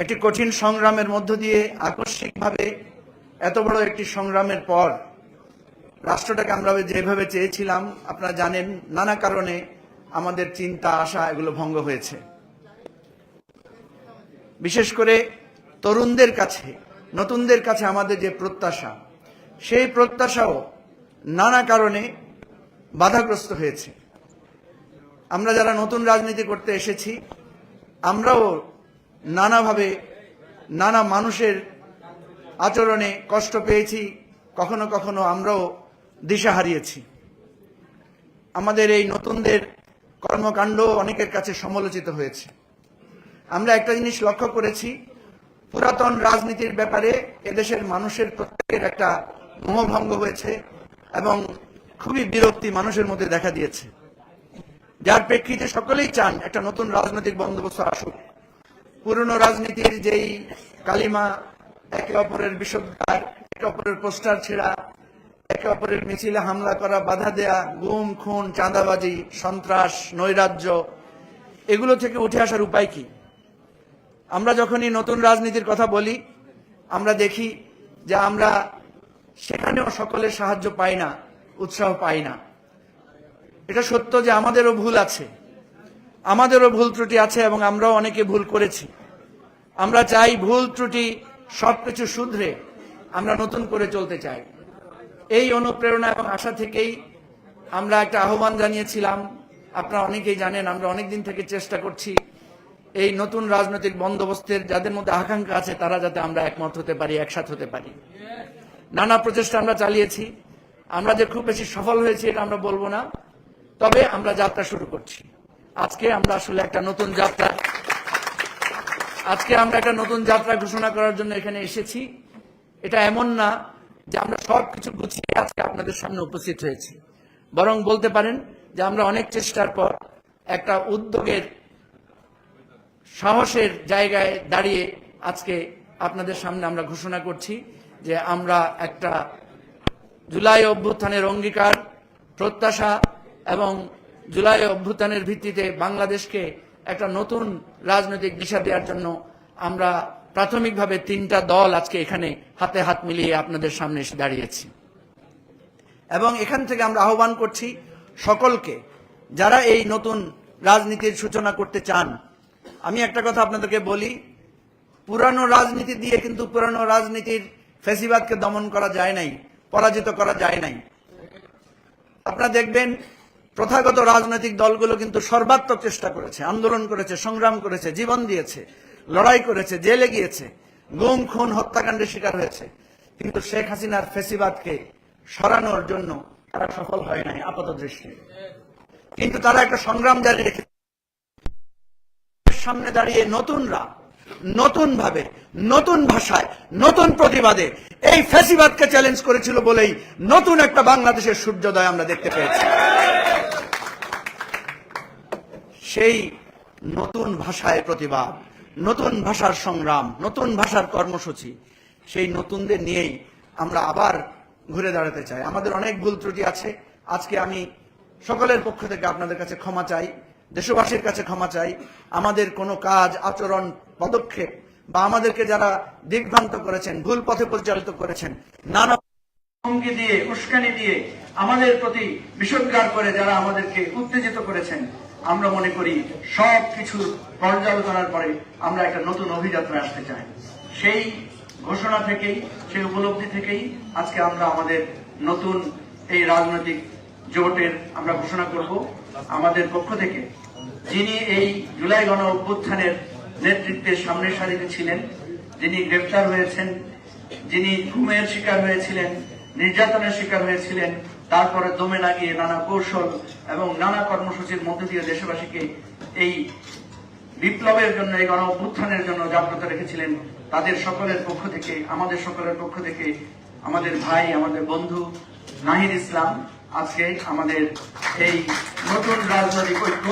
একটি কঠিন সংগ্রামের মধ্য দিয়ে আকস্মিকভাবে এত বড় একটি সংগ্রামের পর রাষ্ট্রটাকে আমরা যেভাবে চেয়েছিলাম, আপনারা জানেন নানা কারণে আমাদের চিন্তা, আশা এগুলো ভঙ্গ হয়েছে। বিশেষ করে তরুণদের কাছে, নতুনদের কাছে আমাদের যে প্রত্যাশা, সেই প্রত্যাশাও নানা কারণে বাধাগ্রস্ত হয়েছে। আমরা যারা নতুন রাজনীতি করতে এসেছি, আমরাও নানাভাবে নানা মানুষের আচরণে কষ্ট পেয়েছি, কখনো কখনো আমরাও দিশা হারিয়েছি। আমাদের এই নতুনদের কর্মকাণ্ড অনেকের কাছে সমালোচিত হয়েছে। আমরা একটা জিনিস লক্ষ্য করেছি, পুরাতন রাজনীতির ব্যাপারে এদেশের মানুষের প্রত্যেকের একটা মোহভঙ্গ হয়েছে এবং খুবই বিরক্তি মানুষের মধ্যে দেখা দিয়েছে। যার প্রেক্ষিতে সকলেই চান একটা নতুন রাজনৈতিক বন্দোবস্ত আসুক। পুরনো রাজনীতির যেই কালিমা একে অপরের বিষোদ্গার, একে অপরের পোস্টার ছেঁড়া, একে অপরের মিছিলে হামলা করা, বাধা দেয়া, গুম, খুন, চাঁদাবাজি, সন্ত্রাস, নৈরাজ্য, এগুলো থেকে উঠে আসার উপায় কি? আমরা যখনই নতুন রাজনীতির কথা বলি, আমরা দেখি যে আমরা সেখানেও সকলের সাহায্য পাই না, উৎসাহ পাই না। এটা সত্য যে আমাদেরও ভুল আছে। আমাদেরও ভুল ত্রুটি আছে এবং আমরাও অনেকে ভুল করেছি। আমরা চাই ভুল ত্রুটি সবকিছু শুধরে আমরা নতুন করে চলতে চাই। এই অনুপ্রেরণা এবং আশা থেকেই আমরা একটা আহ্বান জানিয়েছিলাম। আপনারা অনেকেই জানেন, আমরা অনেকদিন থেকে চেষ্টা করছি এই নতুন রাজনৈতিক বন্দোবস্তের, যাদের মধ্যে আকাঙ্ক্ষা আছে তারা যাতে আমরা একমত হতে পারি, একসাথ হতে পারি। নানা প্রচেষ্টা আমরা চালিয়েছি। আমরা যে খুব বেশি সফল হয়েছি এটা আমরা বলব না। তবে আমরা যাত্রা শুরু করছি। আজকে আমরা আসলে একটা নতুন যাত্রা, আজকে আমরা একটা নতুন যাত্রা ঘোষণা করার জন্য এখানে এসেছি। এটা এমন না যে আমরা সব কিছু গুছিয়ে আজকে আপনাদের সামনে উপস্থিত হয়েছি। বরং বলতে পারেন যে আমরা অনেক চেষ্টার পর একটা উদ্যোগের সাহসের জায়গায় দাঁড়িয়ে আজকে আপনাদের সামনে আমরা ঘোষণা করছি যে আমরা একটা জুলাই অভ্যুত্থানের অঙ্গীকার, প্রত্যাশা এবং জুলাই অভ্যুত্থানের ভিত্তিতে বাংলাদেশকে একটা নতুন রাজনৈতিক দিশা দেওয়ার জন্য আমরা প্রাথমিকভাবে তিনটা দল আজকে এখানে হাতে হাত মিলিয়ে আপনাদের সামনে এসে দাঁড়িয়েছি। এবং এখান থেকে আমরা আহ্বান করছি সকলকে, যারা এই নতুন রাজনীতির সূচনা করতে চান। আমি একটা কথা আপনাদেরকে বলি, পুরানো রাজনীতি দিয়ে কিন্তু পুরানো রাজনীতির ফেসিবাদকে দমন করা যায় নাই, পরাজিত করা যায় নাই। আপনারা দেখবেন প্রথাগত রাজনৈতিক দলগুলো কিন্তু সর্বাত্মক চেষ্টা করেছে, আন্দোলন করেছে, সংগ্রাম করেছে, জীবন দিয়েছে, লড়াই করেছে, জেলে গিয়েছে, গুম, খুন, হত্যাকাণ্ডের শিকার হয়েছে। কিন্তু শেখ হাসিনার ফেসিবাদকে সরানোর জন্য তারা সফল হয় নাই, আপাত দৃষ্টি। কিন্তু তারা একটা সংগ্রাম জারি রেখে সামনে দাঁড়িয়ে নতুনরা নতুন ভাবে নতুন ভাষায়, নতুন প্রতিবাদে এই ফ্যাসিবাদকে চ্যালেঞ্জ করেছিল বলেই নতুন একটা বাংলাদেশের সূর্যোদয় আমরা দেখতে পেয়েছি। সেই নতুন ভাষায় প্রতিবাদ, নতুন ভাষার সংগ্রাম, নতুন ভাষার কর্মসূচি, সেই নতুনদের নিয়েই আমরা আবার ঘুরে দাঁড়াতে চাই। আমাদের অনেক ভুল ত্রুটি আছে। আজকে আমি সকলের পক্ষ থেকে আপনাদের কাছে ক্ষমা চাই। দেশবাসীর কাছে ক্ষমা চাই। আমাদের কোনো কাজ, আচরণ, পদক্ষেপ বা আমাদেরকে যারা দিগ্ভ্রান্ত করেছেন, ভুল পথে পরিচালিত করেছেন, নানা হুমকি দিয়ে, উস্কানি দিয়ে আমাদের প্রতি বিষোদ্গার করে যারা আমাদেরকে উত্তেজিত করেছেন, আমরা মনে করি সব কিছু পর্যালোচনার পরে আমরা একটা নতুন অভিযাত্রায় আসতে চাই। সেই ঘোষণা থেকেই, সেই উপলব্ধি থেকেই আজকে আমরা আমাদের নতুন এই রাজনৈতিক জোটের আমরা ঘোষণা করব। আমাদের পক্ষ থেকে যিনি এই জুলাই গণ অভ্যুত্থানের নেতৃত্বের সামনের সারিতে ছিলেন, যিনি গ্রেপ্তার হয়েছেন, যিনি ঘুমের শিকার হয়েছিলেন, নির্যাতনের শিকার হয়েছিলেন, তারপরে দমে না গিয়ে নানা কৌশল এবং নানা কর্মসূচির মধ্যে দিয়ে দেশবাসীকে এই বিপ্লবের জন্য, এই গণ অভ্যুত্থানের জন্য জাগ্রত রেখেছিলেন। তাদের সকলের পক্ষ থেকে, আমাদের সকলের পক্ষ থেকে, আমাদের ভাই, আমাদের বন্ধু নাহিদ ইসলাম আজকে আমাদের এই নতুন রাজনৈতিক ঐক্য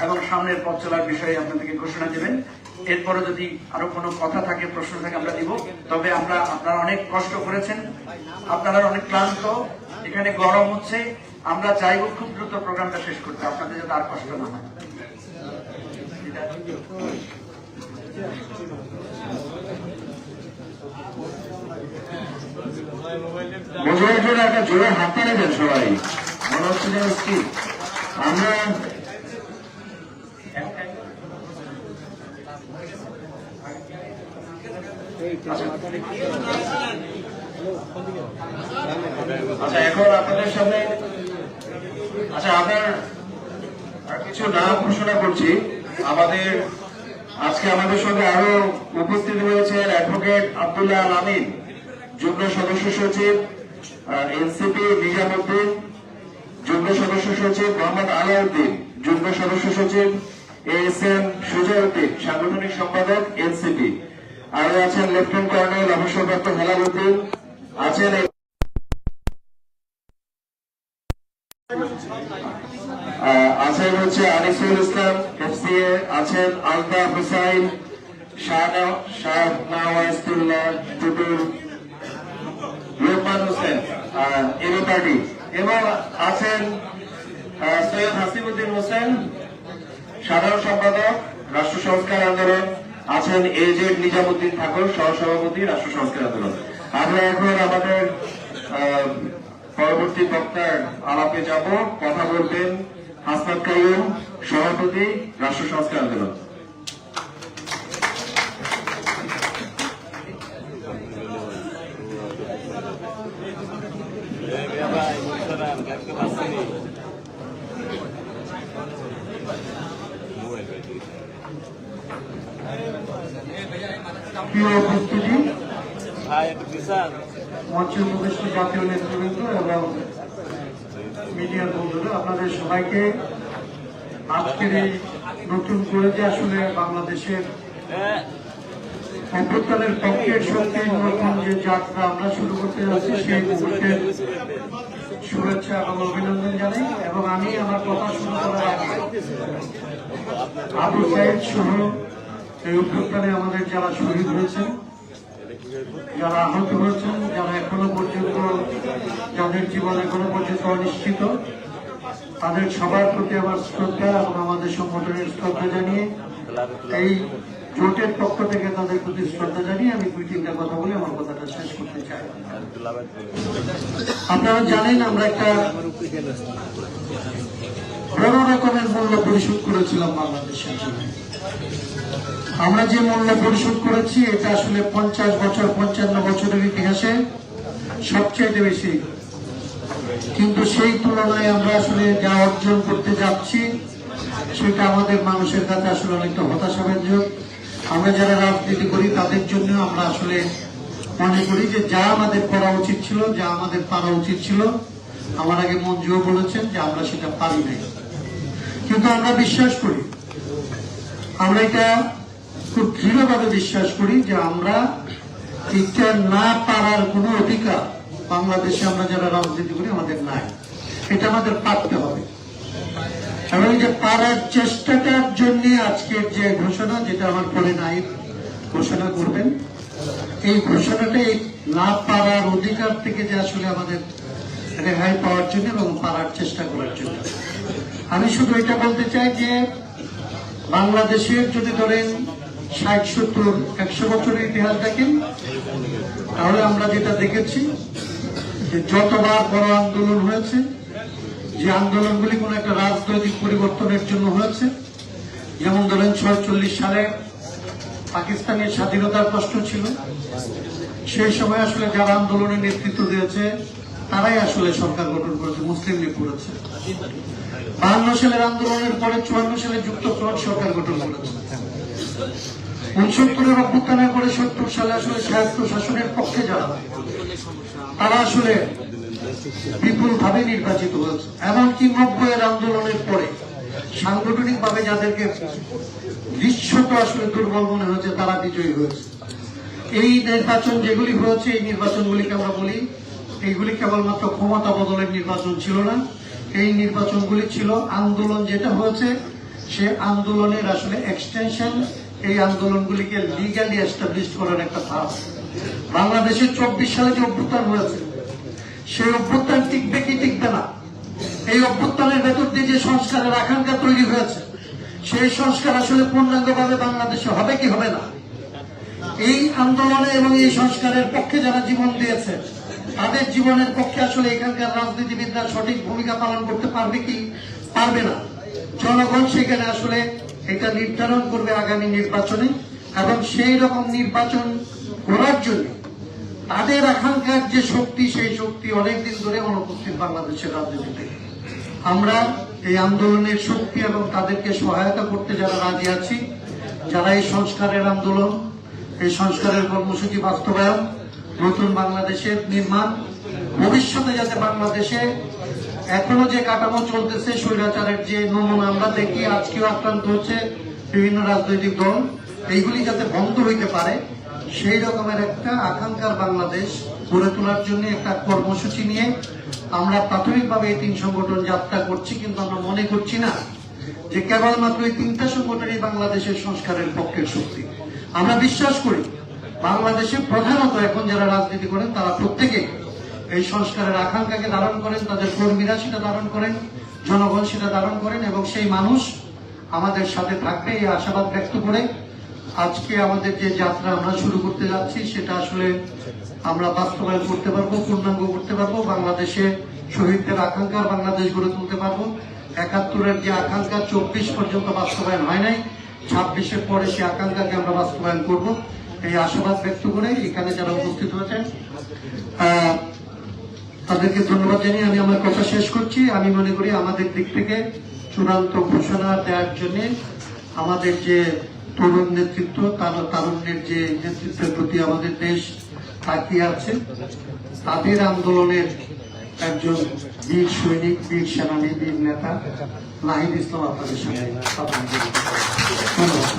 এবং সামনের পথ চলার বিষয়ে আপনাদেরকে ঘোষণা দেবেন। এরপরে যদি আরও কোনো কথা থাকে, প্রশ্ন থাকে, আমরা দিব। তবে আমরা, আপনারা অনেক কষ্ট করেছেন। আপনারা অনেক ক্লান্ত। এখানে গরম হচ্ছে। আমরা চাইব খুব দ্রুত প্রোগ্রামটা শেষ করতে। আপনাদের যাতে আর কষ্ট না হয়। জন্য একটা জোরে হাতটা নেবেন সবাই। মনে হচ্ছে যেন স্থির আমরা আচ্ছা এখন আপনাদের সামনে আচ্ছা আপনার কিছু নাম ঘোষণা করছি। আমাদের আজকে আমাদের সঙ্গে আরও উপস্থিত রয়েছেন অ্যাডভোকেট আব্দুল্লাহ আমিন। যুগ্ম সদস্য সচিব এনসিপি নিজামুদ্দিন যুগ্ম সদস্য সচিব মোহাম্মদ আলাউদ্দিন, যুগ্ম সদস্য সচিব এস এম সুজয়উদ্দিন সাংগঠনিক সম্পাদক এনসিপি। আরও আছেন লেফটেন্যান্ট কর্নেল অবসরপ্রাপ্ত হেলাল উদ্দিন, আছেন আছেন হচ্ছে আনিসুল ইসলাম, এফসিএ, আছেন আলতাফ হুসাইন শাহনা- শাহনওয়াজুল্লাহ টুটুল লোকমান হোসেন এরো এবং আছেন সৈয়দ হাসিবুদ্দিন হোসেন, সাধারণ সম্পাদক, রাষ্ট্র সংস্কার আন্দোলন। আছেন এজেড নিজামুদ্দিন ঠাকুর, সহসভাপতি, রাষ্ট্র সংস্কার আন্দোলন। আমরা এখন আমাদের পরবর্তী বক্তার আলাপে যাব। কথা বলবেন হাসনাত কাইম সভাপতি, রাষ্ট্র সংস্কার আন্দোলন। প্রিয় উপস্থিতি মঞ্চের উপবিষ্ট জাতীয় নেতৃবৃন্দ এবং মিডিয়ার বন্ধুরা আপনাদের সবাইকে আজকের এই নতুন করে যে আসলে বাংলাদেশের অভ্যুত্থানের পক্ষের শক্তির নতুন যে যাত্রা আমরা শুরু করতে যাচ্ছি সেই মুহূর্তের শুভেচ্ছা এবং অভিনন্দন জানাই এবং আমি আমার কথা শুরু করার আগে আবু সাইদ সহ এই অভ্যুত্থানে আমাদের যারা শহীদ হয়েছেন, যারা আহত হয়েছেন, যারা এখনও পর্যন্ত যাদের জীবন এখনও পর্যন্ত অনিশ্চিত, তাদের সবার প্রতি আমার শ্রদ্ধা এবং আমাদের সংগঠনের শ্রদ্ধা জানিয়ে এই জোটের পক্ষ থেকে তাদের প্রতি শ্রদ্ধা জানিয়ে আমি দুই তিনটা কথা বলে আমার কথাটা শেষ করতে চাই। আপনারা জানেন আমরা একটা বড় রকমের মূল্য পরিশোধ করেছিলাম বাংলাদেশের জন্য। আমরা যে মূল্য পরিশোধ করেছি, এটা আসলে পঞ্চাশ বছর, পঞ্চান্ন বছরের ইতিহাসে সবচেয়ে বেশি। কিন্তু সেই তুলনায় আমরা আসলে যা অর্জন করতে যাচ্ছি, সেটা আমাদের মানুষের কাছে আসলে অনেকটা হতাশাব্যঞ্জক। আমরা যারা রাজনীতি করি, তাদের জন্য আমরা আসলে মনে করি যে যা আমাদের করা উচিত ছিল, যা আমাদের পারা উচিত ছিল, আমার আগে মঞ্জুও বলেছেন যে আমরা সেটা পারি নাই। কিন্তু আমরা বিশ্বাস করি, আমরা এটা খুব দৃঢ়ভাবে বিশ্বাস করি যে আমরা এটা না পারার কোনো অধিকার বাংলাদেশে আমরা যারা রাজনীতি করি আমাদের নাই। এটা আমাদের পারতে হবে। এবং যে পারার চেষ্টাটার জন্য আজকের যে ঘোষণা, যেটা আমার পরে নাই, ঘোষণা করবেন, এই ঘোষণাটা এই না পারার অধিকার থেকে যে আসলে আমাদের রেহাই পাওয়ার জন্য এবং পারার চেষ্টা করার জন্য। আমি শুধু এটা বলতে চাই যে বাংলাদেশের যদি ধরেন ষাট, সত্তর, একশো বছরের ইতিহাস দেখেন। তাহলে আমরা যেটা দেখেছি, যে যতবার বড় আন্দোলন হয়েছে, যে আন্দোলনগুলি কোন একটা রাজনৈতিক পরিবর্তনের জন্য হয়েছে, যেমন ধরেন ছয়চল্লিশ সালে পাকিস্তানের স্বাধীনতার প্রশ্ন ছিল। সেই সময় আসলে যারা আন্দোলনের নেতৃত্ব দিয়েছে, তারাই আসলে সরকার গঠন করেছে, মুসলিম লীগ করেছে। বাহান্ন সালের আন্দোলনের পরে চুয়ান্ন সালে যুক্তফ্রন্ট সরকার গঠন করেছে। উনসত্তরের অভ্যুত্থানের পরে সত্তর সালে আসলে স্বায়ত্ত শাসনের পক্ষে যারা, তারা আসলে বিপুল ভাবে নির্বাচিত হয়েছে। এমনকি নব্বইয়ের আন্দোলনের পরে সাংগঠনিক ভাবে যাদেরকে দৃশ্যত আসলে দুর্বল মনে হয়েছে, তারা বিজয়ী হয়েছে। এই নির্বাচন যেগুলি হয়েছে, এই নির্বাচনগুলিকে আমরা বলি, এইগুলি কেবলমাত্র ক্ষমতা বদলের নির্বাচন ছিল না। এই নির্বাচনগুলি ছিল আন্দোলন যেটা হয়েছে, সে আন্দোলনের আসলে এক্সটেনশন এই আন্দোলনগুলিকে লিগালি এস্টাবলিশ করার একটা ধাপ বাংলাদেশের চব্বিশ সালে যে অভ্যুত্থান হয়েছে, সেই অভ্যুত্থান টিকবে কি টিকবে না? এই অভ্যুত্থানের ভেতর দিয়ে যে সংস্কারের আকাঙ্ক্ষা তৈরি হয়েছে, সেই সংস্কার আসলে পূর্ণাঙ্গভাবে বাংলাদেশে হবে কি হবে না? এই আন্দোলনে এবং এই সংস্কারের পক্ষে যারা জীবন দিয়েছে, তাদের জীবনের পক্ষে আসলে এখানকার রাজনীতিবিদরা সঠিক ভূমিকা পালন করতে পারবে কি, পারবে না? জনগণ সেখানে আসলে এটা নির্ধারণ করবে আগামী নির্বাচনে। এবং সেই রকম নির্বাচন করার জন্য তাদের আকাঙ্ক্ষার যে শক্তি, সেই শক্তি অনেকদিন ধরে অনুপস্থিত বাংলাদেশের রাজনীতিতে। আমরা এই আন্দোলনের শক্তি এবং তাদেরকে সহায়তা করতে যারা রাজি আছি, যারা এই সংস্কারের আন্দোলন, এই সংস্কারের কর্মসূচি বাস্তবায়ন, নতুন বাংলাদেশের নির্মাণ, ভবিষ্যতে যাতে বাংলাদেশে এখনও যে কাঠামো চলতেছে, স্বৈরাচারের যে নমুনা, আমরা দেখি আজকেও আক্রান্ত হচ্ছে বিভিন্ন রাজনৈতিক দল। এইগুলি যাতে বন্ধ হইতে পারে, সেই রকমের একটা আকাঙ্ক্ষার বাংলাদেশ গড়ে তোলার জন্য একটা কর্মসূচি নিয়ে আমরা প্রাথমিকভাবে এই তিন সংগঠন যাত্রা করছি, কিন্তু আমরা মনে করছি না যে কেবলমাত্র এই তিনটা সংগঠনই বাংলাদেশের সংস্কারের পক্ষের শক্তি। আমরা বিশ্বাস করি, বাংলাদেশে প্রধানত এখন যারা রাজনীতি করেন, তারা প্রত্যেকে এই সংস্কারের আকাঙ্ক্ষাকে ধারণ করেন, তাদের কর্মীরা সেটা ধারণ করেন, জনগণ সেটা ধারণ করেন এবং সেই মানুষ আমাদের সাথে থাকবে এই আশাবাদ ব্যক্ত করে আজকে আমাদের যে যাত্রা আমরা শুরু করতে যাচ্ছি, সেটা আসলে আমরা বাস্তবায়ন করতে পারব, পূর্ণাঙ্গ করতে পারব, বাংলাদেশে শহীদদের আকাঙ্ক্ষার বাংলাদেশ গড়ে তুলতে পারব। একাত্তরের যে আকাঙ্ক্ষা, চব্বিশ পর্যন্ত বাস্তবায়ন হয় নাই, ছাব্বিশের পরে সে আকাঙ্ক্ষাকে আমরা বাস্তবায়ন করব। এই আশাবাদ ব্যক্ত করে এখানে যারা উপস্থিত হয়েছেন তাদেরকে ধন্যবাদ জানিয়ে আমি আমার কথা শেষ করছি। আমি মনে করি আমাদের দিক থেকে চূড়ান্ত ঘোষণা দেওয়ার জন্য আমাদের যে তরুণ নেতৃত্ব, তার তারুণ্যের যে নেতৃত্বের প্রতি আমাদের দেশ তাকিয়ে আছে, তাদের আন্দোলনের একজন বীর সৈনিক, বীর সেনানী, বীর নেতা নাহিদ ইসলাম আপনাদের সামনে ধন্যবাদ।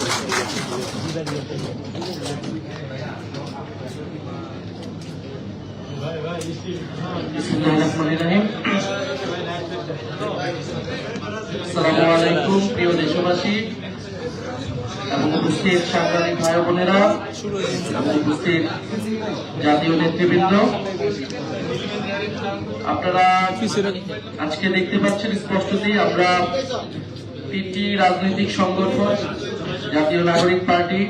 দেশবাসী সাংবাদিক ভাই বোনেরা নেতৃবৃন্দ। আপনারা আজকে দেখতে পাচ্ছেন স্পষ্টতই আমরা তিনটি রাজনৈতিক সংগঠন, জাতীয় নাগরিক পার্টি,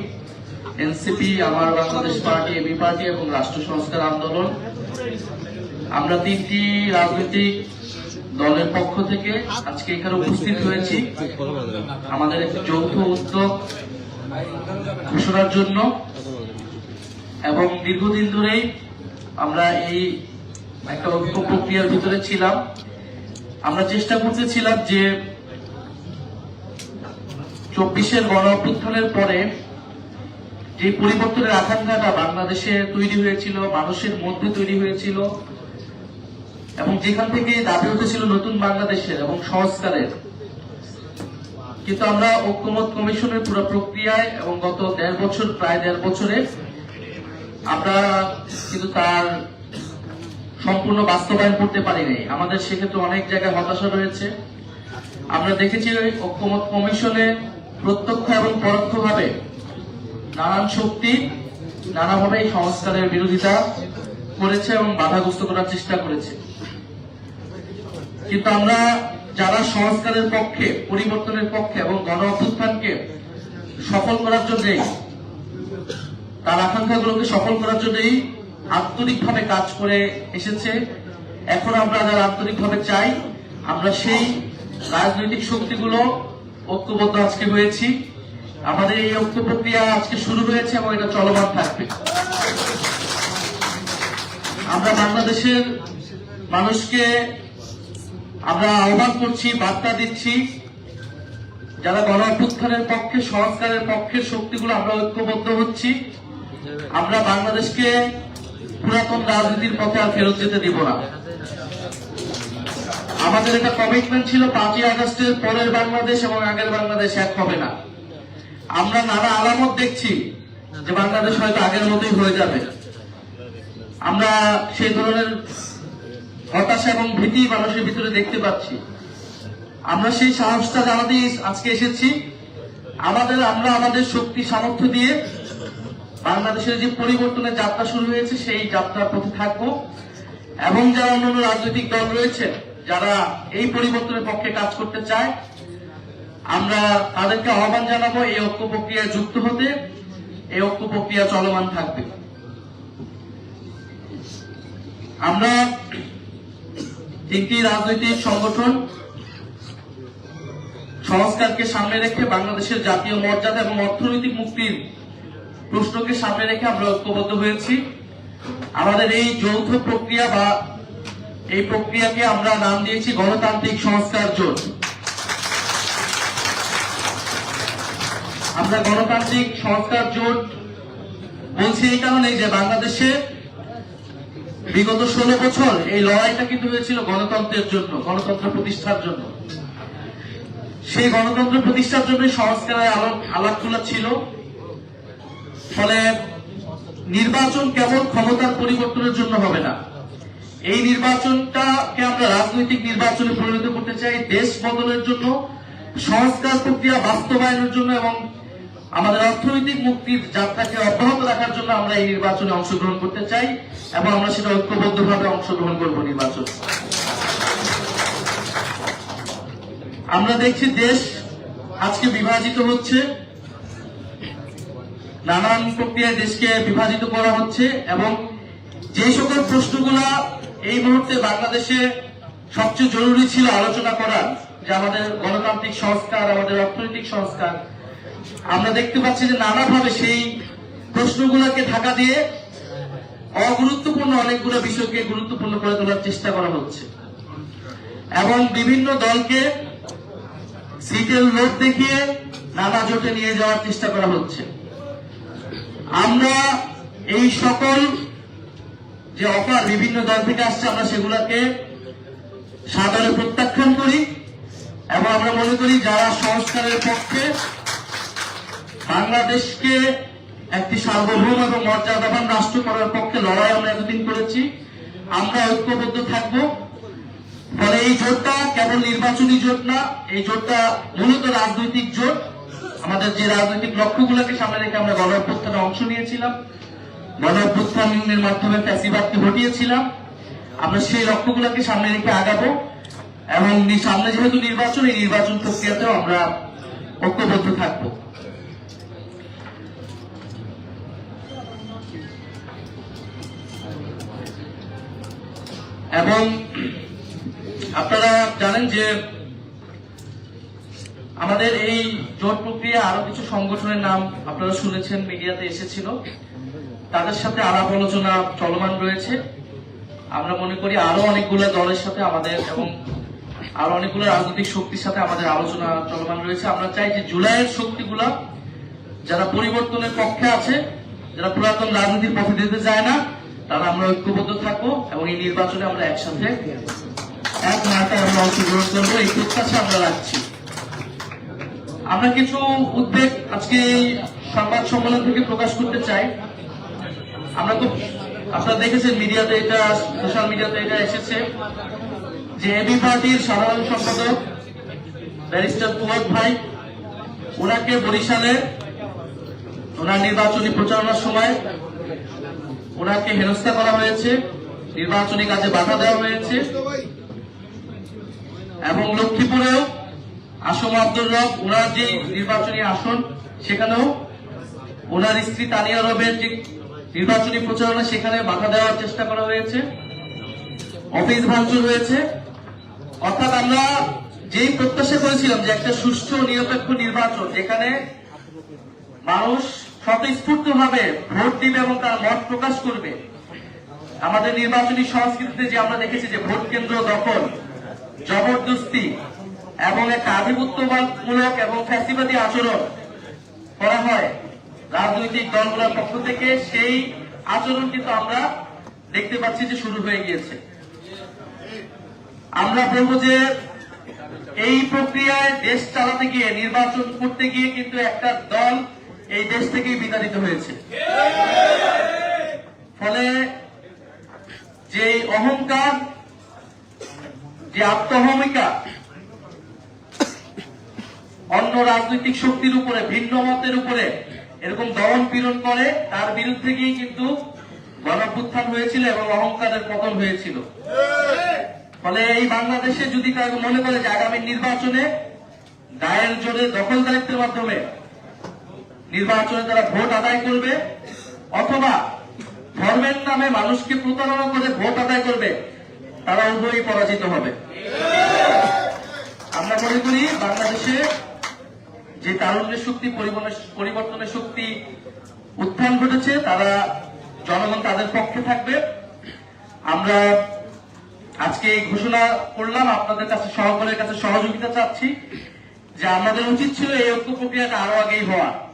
এনসিপি, আমার বাংলাদেশ পার্টি, এবি পার্টি এবং রাষ্ট্র সংস্কার আন্দোলন আমরা তিনটি রাজনৈতিক দলের পক্ষ থেকে আজকে এখানে উপস্থিত হয়েছি। আমাদের একটি যৌথ উদ্যোগ ঘোষণার জন্য এবং দীর্ঘদিন ধরেই আমরা এই একটা ঐক্য প্রক্রিয়ার ভিতরে ছিলাম। আমরা চেষ্টা করতেছিলাম যে চব্বিশের গণ অভ্যুত্থানের পরে যে পরিবর্তনের আকাঙ্ক্ষাটা বাংলাদেশে তৈরি হয়েছিল, মানুষের মধ্যে তৈরি হয়েছিল, এবং যেখান থেকে দাবি উঠেছিল নতুন বাংলাদেশের এবং সংস্কারের। কিন্তু আমরা ঐক্যমত কমিশনের পুরো প্রক্রিয়ায় এবং গত দেড় বছর, প্রায় দেড় বছরে, আমরা কিন্তু তার সম্পূর্ণ বাস্তবায়ন করতে পারিনি। আমাদের সেক্ষেত্রে অনেক জায়গায় হতাশা রয়েছে। আমরা দেখেছি ঐক্যমত কমিশনে প্রত্যক্ষ এবং পরোক্ষভাবে নানান শক্তি নানাভাবে সংস্কারের বিরোধিতা করেছে এবং বাধাগ্রস্ত করার চেষ্টা করেছে। কিন্তু আমরা যারা সংস্কারের পক্ষে, পরিবর্তনের পক্ষে এবং গণ অভ্যুত্থানকে সফল করার জন্যই, তার আকাঙ্ক্ষাগুলোকে সফল করার জন্যই আন্তরিকভাবে কাজ করে এসেছে, এখন আমরা যারা আন্তরিকভাবে চাই, আমরা সেই রাজনৈতিক শক্তিগুলো ঐক্যবদ্ধ আজকে হয়েছি। আমাদের এই ঐক্য প্রক্রিয়া আজকে শুরু হয়েছে এবং এটা চলমান থাকবে। আমরা বাংলাদেশের মানুষকে আমরা আহ্বান করছি, বার্তা দিচ্ছি, যারা গণ অভ্যুত্থানের পক্ষে সংস্কারের পক্ষে শক্তিগুলো আমরা ঐক্যবদ্ধ হচ্ছি। আমরা বাংলাদেশকে পুরাতন রাজনীতির পথে আর ফেরত যেতে দিব না। আমাদের একটা কমিটমেন্ট ছিল, পাঁচই আগস্টের পরের বাংলাদেশ এবং আগের বাংলাদেশ এক হবে না। আমরা নানা আলামত দেখছি যে বাংলাদেশ হয়তো আগের মতোই হয়ে যাবে। আমরা সেই ধরনের হতাশা এবং ভীতি মানুষের ভিতরে দেখতে পাচ্ছি। আমরা সেই সাহসটা জানাতেই আজকে এসেছি, আমাদের, আমরা আমাদের শক্তি, সামর্থ্য দিয়ে বাংলাদেশের যে পরিবর্তনের যাত্রা শুরু হয়েছে, সেই যাত্রার পথে থাকব। এবং যারা অন্যান্য রাজনৈতিক দল রয়েছে, যারা এই পরিবর্তনের পক্ষে কাজ করতে চায় আমরা তাদেরকে আহ্বান জানাব এই ঐক্য প্রক্রিয়ায় যুক্ত হতে। এই ঐক্য প্রক্রিয়া চলমান থাকবে। আমরা তিনটি রাজনৈতিক সংগঠন সংস্কারকে সামনে রেখে বাংলাদেশের জাতীয় মর্যাদা এবং অর্থনৈতিক মুক্তির প্রশ্নকে সামনে রেখে আমরা ঐক্যবদ্ধ হয়েছি। আমাদের এই যৌথ প্রক্রিয়া বা এই প্রক্রিয়াকে আমরা নাম দিয়েছি গণতান্ত্রিক সংস্কার জোট। আমরা গণতান্ত্রিক, সংস্কার জোট বলছি এই কারণে যে বাংলাদেশে বিগত ষোলো বছর এই লড়াইটা কিন্তু হয়েছিল গণতন্ত্রের জন্য, গণতন্ত্র প্রতিষ্ঠার জন্য। সেই গণতন্ত্র প্রতিষ্ঠার জন্য সংস্কারের আলাপ আলাপ তোলা ছিল। ফলে নির্বাচন কেবল ক্ষমতার পরিবর্তনের জন্য হবে না। এই নির্বাচনটাকে আমরা রাজনৈতিক নির্বাচনে পরিণত করতে চাই দেশ বদলের জন্য, সংস্কার প্রক্রিয়া বাস্তবায়নের জন্য এবং আমাদের অর্থনৈতিক মুক্তির যাত্রাকে অব্যাহত রাখার জন্য আমরা এই নির্বাচনে অংশগ্রহণ করতে চাই এবং আমরা সেটা ঐক্যবদ্ধভাবে অংশগ্রহণ করব নির্বাচন। আমরা দেখছি দেশ আজকে বিভাজিত হচ্ছে। নানান প্রক্রিয়ায় দেশকে বিভাজিত করা হচ্ছে এবং যে সকল প্রশ্নগুলা এই মুহূর্তে বাংলাদেশে সবচেয়ে জরুরি ছিল আলোচনা করার, যে আমাদের গণতান্ত্রিক সংস্কার, আমাদের অর্থনৈতিক সংস্কার আমরা দেখতে পাচ্ছি যে নানাভাবে সেই প্রশ্নগুলোকে ঢাকা দিয়ে অগুরুত্বপূর্ণ অনেকগুলো বিষয়কে গুরুত্বপূর্ণ করে তোলার চেষ্টা করা হচ্ছে। এবং বিভিন্ন দলকে সিটের লোভ দেখিয়ে নানা জোটে নিয়ে যাওয়ার চেষ্টা করা হচ্ছে। আমরা এই সকল যে অফার বিভিন্ন দল থেকে আসছে, আমরা সেগুলোকে সাদরে প্রত্যাখ্যান করি এবং আমরা মনে করি যারা সংস্কারের পক্ষে বাংলাদেশকে একটি সার্বভৌম এবং মর্যাদাবান রাষ্ট্র করার পক্ষে লড়াই আমরা এতদিন করেছি। আমরা ঐক্যবদ্ধ থাকব। ফলে এই জোটটা কেবল নির্বাচনী জোট না, এই জোটটা মূলত রাজনৈতিক জোট। আমাদের যে রাজনৈতিক লক্ষ্যগুলোকে সামনে রেখে আমরা গণ অভ্যুত্থানে অংশ নিয়েছিলাম। গণ অভ্যুত্থানের মাধ্যমে ফ্যাসিবাদকে ঘটিয়েছিলাম আমরা সেই লক্ষ্যগুলোকে সামনে রেখে আগাবো এবং সামনে যেহেতু নির্বাচন, এই নির্বাচন প্রক্রিয়াতেও আমরা ঐক্যবদ্ধ থাকব। এবং আপনারা জানেন যে আমাদের এই জোট প্রক্রিয়া আরও কিছু সংগঠনের নাম আপনারা শুনেছেন, মিডিয়াতে এসেছিল। তাদের সাথে আলাপ আলোচনা চলমান রয়েছে। আমরা মনে করি আরও অনেকগুলো দলের সাথে আমাদের এবং আরও অনেকগুলো রাজনৈতিক শক্তির সাথে আমাদের আলোচনা চলমান রয়েছে। আমরা চাই যে জুলাইয়ের শক্তিগুলা যারা পরিবর্তনের পক্ষে আছে, যারা পুরাতন রাজনীতির পথে যেতে চায় না তারা আমরা ঐক্যবদ্ধ থাকব এবং এই নির্বাচনে আমরা একসাথে এক মার্কায় আমরা অংশগ্রহণ করব। এই প্রত্যাশা আমরা রাখছি। আমরা কিছু উদ্বেগ আজকে সংবাদ সম্মেলন থেকে প্রকাশ করতে চাই। আমরা খুব আপনারা দেখেছেন মিডিয়াতে এটা, সোশ্যাল মিডিয়াতে এটা এসেছে যে এবি পার্টির সাধারণ সম্পাদক ব্যারিস্টার কুমার ভাই, ওনাকে বরিশালে ওনার নির্বাচনী প্রচারণার সময় ওনাকে হেনস্থা করা হয়েছে, নির্বাচনী কাজে বাধা দেওয়া হয়েছে। এবং লক্ষ্মীপুরেও আসম আব্দুর রব, ওনার যে নির্বাচনী আসন, সেখানেও ওনার স্ত্রী তানিয়া রবের যে নির্বাচনী প্রচারণা, সেখানে বাধা দেওয়ার চেষ্টা করা হয়েছে। অফিস ভাঙচুর হয়েছে। অর্থাৎ আমরা যেই প্রত্যাশা করেছিলাম যে একটা সুষ্ঠু নিরপেক্ষ নির্বাচন, যেখানে মানুষ স্বতঃস্ফূর্ত ভাবে ভোট দিবে এবং তার মত প্রকাশ করবে। আমাদের নির্বাচনী সংস্কৃতিতে যে আমরা দেখেছি যে ভোট কেন্দ্র দখল, জবরদস্তি এবং একটা আধিপত্যমূলক এবং ফ্যাসিবাদী আচরণ করা হয় রাজনৈতিক দলগুলোর পক্ষ থেকে, সেই আচরণ কিন্তু আমরা দেখতে পাচ্ছি যে শুরু হয়ে গিয়েছে। আমরা বলব যে এই প্রক্রিয়ায় দেশ চালাতে গিয়ে, নির্বাচন করতে গিয়ে কিন্তু একটা দল এই দেশ থেকেই বিতাড়িত হয়েছে। ফলে যে অহংকার, যে আত্মহমিকা, অন্য রাজনৈতিক শক্তির উপরে, ভিন্ন মতের উপরে এরকম দমন পীড়ন করে, তার বিরুদ্ধে গিয়ে কিন্তু গণপুত্থান হয়েছিল এবং অহংকারের পতন হয়েছিল। ফলে এই বাংলাদেশে যদি কারও মনে করে যে আগামী নির্বাচনে দায়ের জোরে দখলদারিত্বের মাধ্যমে নির্বাচনে তারা ভোট আদায় করবে, অথবা ধর্মের নামে মানুষকে প্রতারণা করে ভোট আদায় করবে, তারা উভয়ই পরাজিত হবে। আমরা মনে করি বাংলাদেশে যে তারুণ্যের শক্তি, পরিবর্তনের- শক্তি উত্থান ঘটেছে, তারা জনগণ তাদের পক্ষে থাকবে। আমরা আজকে এই ঘোষণা করলাম, আপনাদের কাছে, সহকারের কাছে সহযোগিতা চাচ্ছি যে আমাদের উচিত ছিল এই ঐক্য প্রক্রিয়াটা আরও আগেই হওয়া।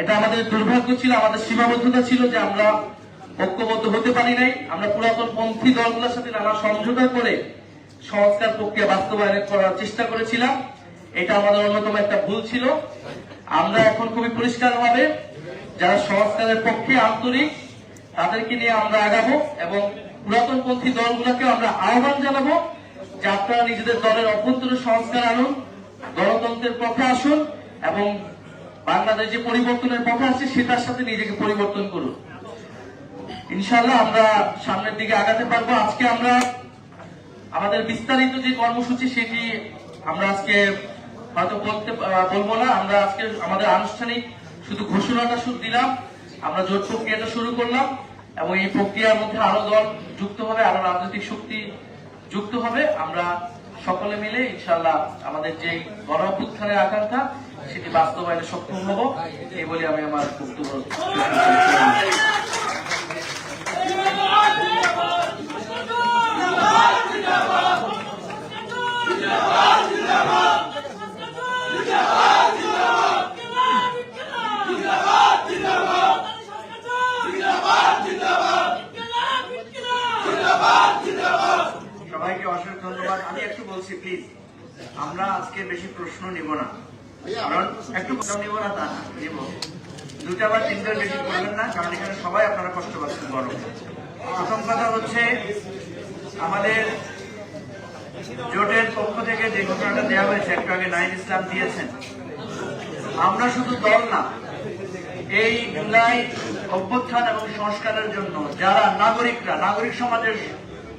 এটা আমাদের দুর্ভাগ্য ছিল, আমাদের সীমাবদ্ধতা ছিল যে আমরা ঐক্যবদ্ধ হতে পারি নাই। আমরা পুরাতন পন্থী দলগুলোর সাথে নানা সমঝোতা করে সংস্কার প্রক্রিয়া বাস্তবায়ন করার চেষ্টা করেছিলাম। এটা আমাদের অন্যতম একটা ভুল ছিল। আমরা এখন খুবই পরিষ্কার ভাবে যারা সংস্কারের পক্ষে আন্তরিক, তাদেরকে নিয়ে আমরা আগাবো এবং পুরাতন পন্থী দলগুলোকে আমরা আহ্বান জানাব যে আপনারা নিজেদের দলের অভ্যন্তরীণ সংস্কার আনুন, গণতন্ত্রের পক্ষে আসুন এবং বাংলাদেশ যে পরিবর্তনের পথে আছে সেটার সাথে নিজেকে পরিবর্তন করুন। ইনশাল্লাহ আমরা সামনের দিকে আগাতে পারব। আজকে আমরা আমাদের বিস্তারিত যে কর্মসূচি, সেটি আমরা আজকে হয়তো বলতে বলব না। আমরা আজকে আমাদের আনুষ্ঠানিক শুধু ঘোষণাটা শুধু দিলাম। আমরা জোট প্রক্রিয়াটা শুরু করলাম এবং এই প্রক্রিয়ার মধ্যে আরও দল যুক্ত হবে, আরও রাজনৈতিক শক্তি যুক্ত হবে। আমরা সকলে মিলে ইনশাল্লাহ আমাদের যে গণ অভ্যুত্থানের আকাঙ্ক্ষা সেটি বাস্তবায়নে সক্ষম হব। এই বলে আমি আমার বক্তব্য সবাইকে অশেষ ধন্যবাদ। আমি একটু বলছি প্লিজ আমরা আজকে বেশি প্রশ্ন নিব না। কারণ একটু দুটা বা তিনটার বেশি করবেন না, কারণ এখানে সবাই আপনারা কষ্ট পাচ্ছেন, বড়। প্রথম কথা হচ্ছে, আমাদের জোটের পক্ষ থেকে যে ঘটনাটা দেওয়া হয়েছে, একটু আগে নাইন ইসলাম দিয়েছেন, আমরা শুধু দল না, এই জুলাই অভ্যুত্থান এবং সংস্কারের জন্য যারা নাগরিকরা, নাগরিক সমাজের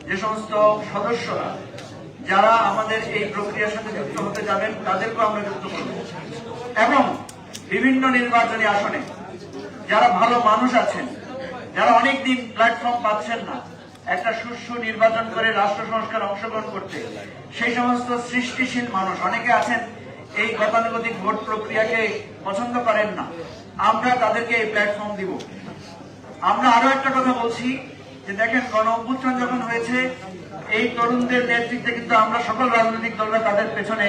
যে সমস্ত সদস্যরা, যারা আমাদের এই প্রক্রিয়ার সাথে যুক্ত হতে যাবেন, তাদেরকেও আমরা যুক্ত করব। এবং বিভিন্ন নির্বাচনী আসনে যারা ভালো মানুষ আছেন, যারা অনেকদিন প্ল্যাটফর্ম পাচ্ছেন না, একটা সুষ্ঠু নির্বাচন করে রাষ্ট্র সংস্কার অংশগ্রহণ করতে, সেই সমস্ত সৃষ্টিশীল মানুষ, অনেকে আছেন এই গতানুগতিক ভোট প্রক্রিয়াকে পছন্দ করেন না, আমরা তাদেরকে এই প্ল্যাটফর্ম দিব। আমরা আরও একটা কথা বলছি, যে দেখেন গণ অভ্যুত্থান যখন হয়েছে, এই তরুণদের নেতৃত্বে কিন্তু আমরা সকল রাজনৈতিক দলরা তাদের পেছনে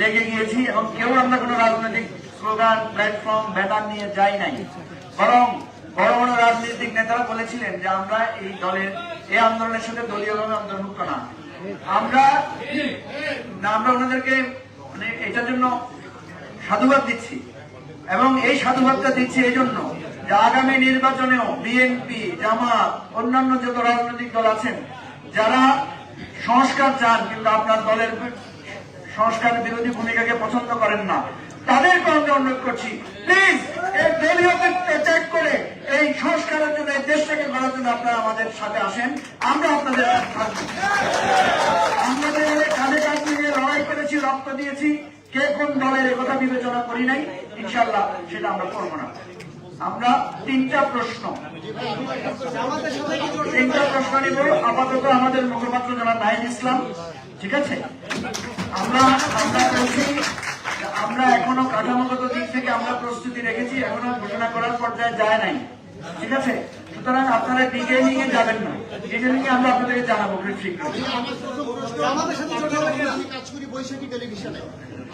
লেগে গিয়েছি এবং কেউ আমরা কোনো রাজনৈতিক স্লোগান প্ল্যাটফর্ম ব্যানার নিয়ে যাই নাই। বরং বড় বড় রাজনৈতিক নেতারা বলেছিলেন যে আমরা এই দলের, এই আন্দোলনের সাথে দলীয়ভাবে অন্তর্ভুক্ত না। আমরা আমরা ওনাদেরকে মানে এটার জন্য সাধুবাদ দিচ্ছি। এবং এই সাধুবাদটা দিচ্ছি এই জন্য যে আগামী নির্বাচনেও বিএনপি জামাত, অন্যান্য যত রাজনৈতিক দল আছেন, যারা সংস্কার চান, কিন্তু আপনার দলের সংস্কার বিরোধী ভূমিকাকে পছন্দ করেন না। তাদেরকে আমরা অনুরোধ করছি প্লিজ এই দলীয়কে ত্যাগ করে এই সংস্কারের জন্য, এই দেশটাকে গড়ার জন্য আপনারা আমাদের সাথে আসেন। আমরা আপনাদের আমাদের কাঁধে কাঁধ মিলিয়ে লড়াই করেছি, রক্ত দিয়েছি। কে কোন দলের একথা বিবেচনা করি নাই ইনশাল্লাহ সেটা আমরা করব না। আমরা তিনটা প্রশ্ন। তিনটা প্রশ্ন নিব। আপাতত আমাদের মুখপাত্র যারা নাইন ইসলাম। ঠিক আছে? আমরা আমরা বলছি, আমরা এখনও কাঠামোগত দিক থেকে আমরা প্রস্তুতি রেখেছি, এখনও ঘোষণা করার পর্যায়ে যায় নাই। ঠিক আছে? সুতরাং আপনারা ডিটেইলিং এ যাবেন না। ডিটেইলিং এ আমরা আপনাদেরকে জানাব খুব টেলিভিশনে।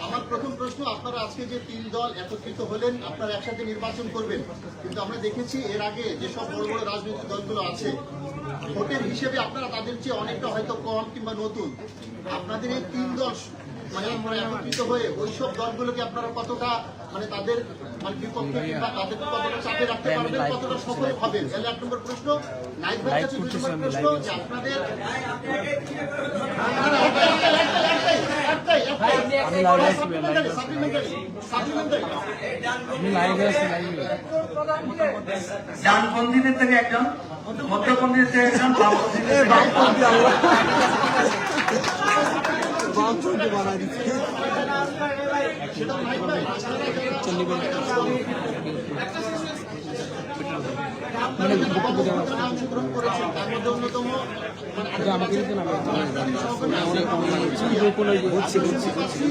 আমার প্রথম প্রশ্ন, আপনারা আজকে যে তিন দল একত্রিত হলেন, আপনারা একসাথে নির্বাচন করবেন। কিন্তু আমরা দেখেছি এর আগে যেসব বড় বড় রাজনৈতিক দলগুলো আছে, ভোটের হিসেবে আপনারা তাদের চেয়ে অনেকটা হয়তো কম কিংবা নতুন। আপনাদের এই তিন দল মানে আপনারা একত্রিত হয়ে ওইসব দলগুলোকে আপনারা কতটা মানে তাদের মানে বিপক্ষে কিংবা তাদেরকে কতটা চাপে রাখতে পারবেন কতটা সফল হবেন? তাহলে এক নম্বর প্রশ্ন নাইট ভাইয়ের কাছে দুই নম্বর প্রশ্ন যে আপনাদের ডানপন্থীদের থেকে একজন মধ্যপন্থীদের থেকে একজন বামপন্থীদের তার মধ্যে অন্যতম মানে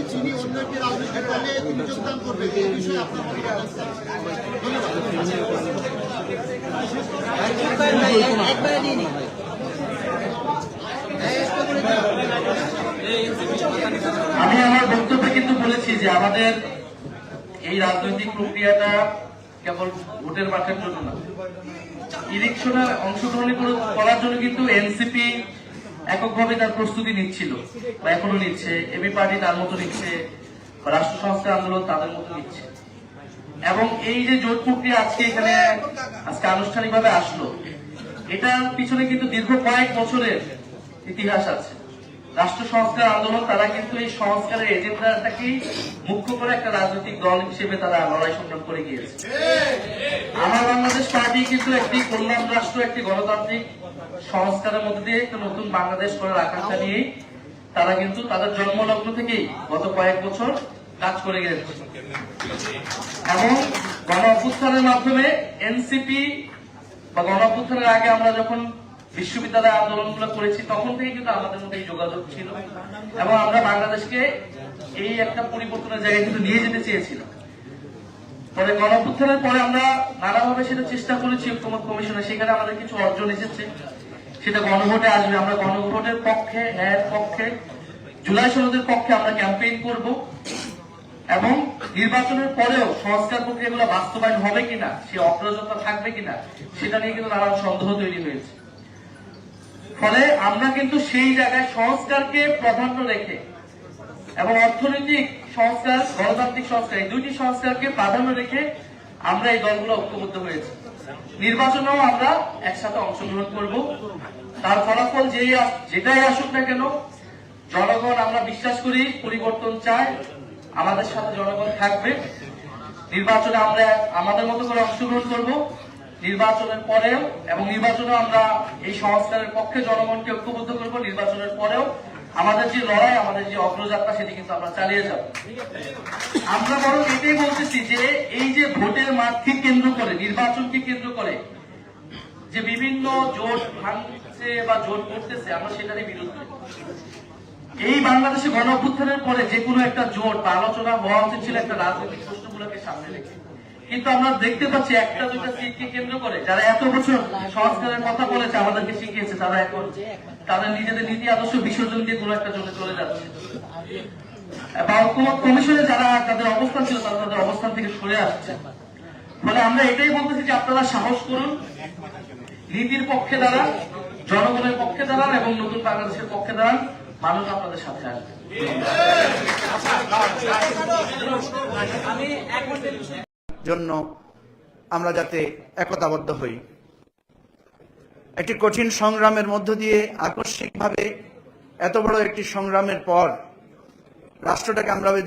চিনি অন্য একটি রাজনৈতিক দলে তিনি যোগদান করবেন এই আমি আমার বক্তব্যে কিন্তু বলেছি যে আমাদের এই রাজনৈতিক প্রক্রিয়াটা কেবল ভোটের মাঠের জন্য না। ইলেকশনে অংশগ্রহণ করার জন্য কিন্তু এনসিপি এককভাবে তার প্রস্তুতি নিচ্ছিল বা এখনও নিচ্ছে, এবি পার্টি তার মতো নিচ্ছে রাষ্ট্র সংস্কার আন্দোলন তাদের মতো নিচ্ছে। এবং এই যে জোট প্রক্রিয়া আজকে এখানে, আজকে আনুষ্ঠানিকভাবে আসলো, এটার পিছনে কিন্তু দীর্ঘ কয়েক বছরের ইতিহাস আছে। রাষ্ট্র সংস্কার আন্দোলন, তারা কিন্তু এই সংস্কারের এজেন্ডাটাকেই মুখ্য করে একটা রাজনৈতিক দল হিসেবে তারা লড়াই সংগ্রাম করে গিয়েছে। আমার বাংলাদেশ পার্টি কিন্তু একটি কল্যাণ রাষ্ট্র, একটি গণতান্ত্রিক সংস্কারের মধ্যে দিয়ে একটা নতুন বাংলাদেশ করার আকাঙ্ক্ষা নিয়ে তারা কিন্তু তাদের জন্মলগ্ন থেকেই গত কয়েক বছর কাজ করে গেছে এবং গণ অভ্যুত্থানের মাধ্যমে এনসিপি বা গণ অভ্যুত্থানের আগে আমরা যখন বিশ্ববিদ্যালয় আন্দোলনগুলো করেছি, তখন থেকে কিন্তু আমাদের মধ্যে এই যোগাযোগ ছিল। এবং আমরা বাংলাদেশকে এই একটা পরিবর্তনের জায়গায় কিন্তু নিয়ে যেতে চেয়েছিলাম। পরে গণ অভ্যুত্থানের পরে আমরা নানাভাবে সেটা চেষ্টা করেছি ঐক্যমত কমিশনে সেখানে আমাদের কিছু অর্জন এসেছে। সেটা গণভোটে আসবে, আমরা গণভোটের পক্ষে, ন্যায়ের পক্ষে, জুলাই সনদের পক্ষে আমরা ক্যাম্পেইন করব। এবং নির্বাচনের পরেও সংস্কার প্রক্রিয়াগুলো বাস্তবায়ন হবে কিনা, সে অগ্রজতা থাকবে কিনা, সেটা নিয়ে কিন্তু নানান সন্দেহ তৈরি হয়েছে। ফলে আমরা কিন্তু সেই জায়গায় সংস্কারকে প্রাধান্য রেখে এবং অর্থনৈতিক সংস্কার, গণতান্ত্রিক সংস্কার, এই দুইটি সংস্কারকে প্রাধান্য রেখে আমরা এই দলগুলো ঐক্যবদ্ধ হয়েছি। নির্বাচনেও আমরা একসাথে অংশগ্রহণ করব। তার ফলাফল আস- যেটাই আসুক না কেন, জনগণ আমরা বিশ্বাস করি, পরিবর্তন চায়, আমাদের সাথে জনগণ থাকবে। নির্বাচনে আমরা আমাদের মতো করে অংশগ্রহণ করব। নির্বাচনের পরেও এবং নির্বাচনে আমরা এই সংস্কারের পক্ষে জনগণকে ঐক্যবদ্ধ করব, নির্বাচনের পরেও আমাদের যে লড়াই, আমাদের যে অগ্রযাত্রা, সেটি কিন্তু আমরা চালিয়ে যাব। আমরা বরং এটাই বলতেছি যে এই যে ভোটের মাঠকে কেন্দ্র করে, নির্বাচনকে কেন্দ্র করে যে বিভিন্ন জোট ভাঙছে বা জোট করতেছে, আমরা সেটারই বিরুদ্ধে। এই বাংলাদেশে গণ পরে যে কোনো একটা জোট বা আলোচনা হওয়া উচিত ছিল একটা রাজনৈতিক প্রশ্নগুলোকে সামনে রেখে। কিন্তু আমরা দেখতে পাচ্ছি একটা, দুইটা সিটকে কেন্দ্র করে যারা এত বছর সংস্কারের কথা বলেছে, আমাদেরকে শিখিয়েছে তারা এখন তাদের নিজেদের নীতি, আদর্শ বিসর্জন দিয়ে কোনো একটা জোটে চলে যাচ্ছে। কমিশনে যারা তাদের অবস্থান ছিল, তারা তাদের অবস্থান থেকে সরে আসছে। ফলে আমরা এটাই বলতেছি যে আপনারা সাহস করুন, নীতির পক্ষে দাঁড়ান, জনগণের পক্ষে দাঁড়ান এবং নতুন বাংলাদেশের পক্ষে দাঁড়ান, মানুষ আপনাদের সাথে আসবে। জন্য আমরা যাতে একতাবদ্ধ হই। একটি কঠিন সংগ্রামের মধ্য দিয়ে আকস্মিকভাবে এত বড় একটি সংগ্রামের পর রাষ্ট্রটাকে আমরা যে